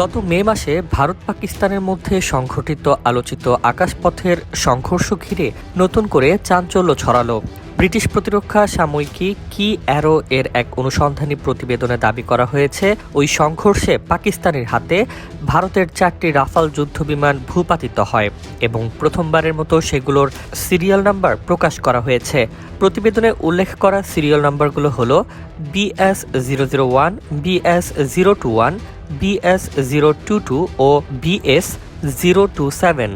গত মে মাসে ভারত পাকিস্তানের মধ্যে সংঘটিত আলোচিত আকাশপথের সংঘর্ষ ঘিরে নতুন করে চাঞ্চল্য ছড়ালো। ব্রিটিশ প্রতিরক্ষা সাময়িকী কি অ্যারো এর এক অনুসন্ধানী প্রতিবেদনে দাবি করা হয়েছে, ওই সংঘর্ষে পাকিস্তানের হাতে ভারতের চারটি রাফাল যুদ্ধবিমান ভূপাতিত হয় এবং প্রথমবারের মতো সেগুলোর সিরিয়াল নাম্বার প্রকাশ করা হয়েছে। প্রতিবেদনে উল্লেখ করা সিরিয়াল নাম্বারগুলো হলো BS zero zero one BS zero two one BS zero two two ও বিএস জিরো টু সেভেন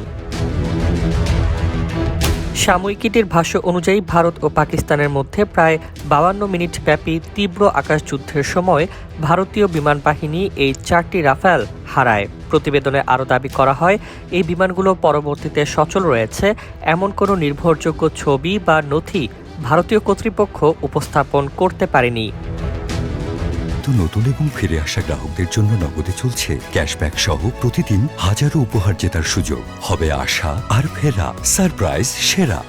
সাময়িকীটির ভাষ্য অনুযায়ী ভারত ও পাকিস্তানের মধ্যে প্রায় বাউান্ন মিনিট ব্যাপী তীব্র আকাশযুদ্ধের সময় ভারতীয় বিমান বাহিনী এই চারটি রাফেল হারায়। প্রতিবেদনে আরও দাবি করা হয়, এই বিমানগুলো পরবর্তীতে সচল রয়েছে, এমন কোনো নির্ভরযোগ্য ছবি বা নথি ভারতীয় কর্তৃপক্ষ উপস্থাপন করতে পারেনি। তো নতুন এবং ফিরে আসা গ্রাহকদের জন্য নগদে চলছে ক্যাশব্যাক সহ প্রতিদিন হাজারো উপহার জেতার সুযোগ। হবে আশা আর ফেরা সারপ্রাইজ সেরা।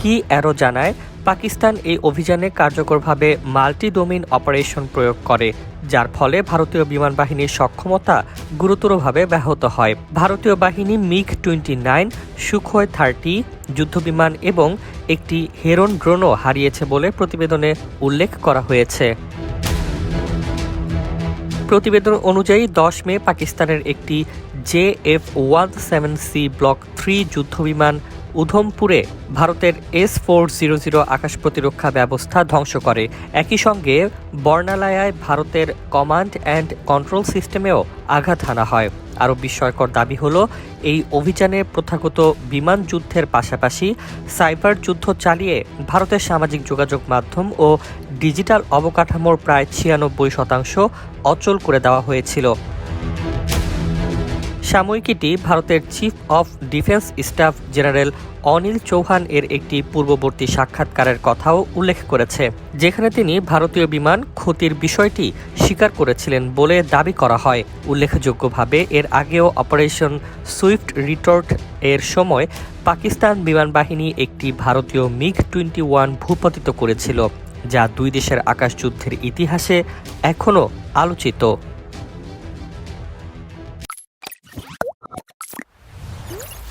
কি অ্যারো জানায়, পাকিস্তান এই অভিযানে কার্যকরভাবে মাল্টি ডোমিন অপারেশন প্রয়োগ করে, যার ফলে ভারতীয় বিমান বাহিনীর সক্ষমতা গুরুতরভাবে ব্যাহত হয়। ভারতীয় বাহিনী MiG twenty nine, Sukhoi thirty, যুদ্ধবিমান এবং একটি হেরন ড্রোনও হারিয়েছে বলে প্রতিবেদনে উল্লেখ করা হয়েছে। প্রতিবেদন অনুযায়ী দশ মে পাকিস্তানের একটি J F one seven C block three যুদ্ধবিমান উধমপুরে ভারতের এস ফোর জিরো জিরো আকাশ প্রতিরক্ষা ব্যবস্থা ধ্বংস করে। একই সঙ্গে বর্ণালয়ায় ভারতের কমান্ড অ্যান্ড কন্ট্রোল সিস্টেমেও আঘাত হানা হয়। আরও বিস্ময়কর দাবি হলো, এই অভিযানে প্রথাগত বিমান যুদ্ধের পাশাপাশি সাইবার যুদ্ধ চালিয়ে ভারতের সামাজিক যোগাযোগ মাধ্যম ও ডিজিটাল অবকাঠামোর প্রায় ছিয়ানব্বই শতাংশ অচল করে দেওয়া হয়েছিল। সাময়িকীটি ভারতের chief of defence staff general Anil Chauhan এর একটি পূর্ববর্তী সাক্ষাৎকারের কথাও উল্লেখ করেছে, যেখানে তিনি ভারতীয় বিমান ক্ষতির বিষয়টি স্বীকার করেছিলেন বলে দাবি করা হয়। উল্লেখযোগ্যভাবে, এর আগেও অপারেশন সুইফট রিটর্ট এর সময় পাকিস্তান বিমান বাহিনী একটি ভারতীয় মিগ টোয়েন্টি ওয়ান ভূপাতিত করেছিল, যা দুই দেশের আকাশযুদ্ধের ইতিহাসে এখনও আলোচিত।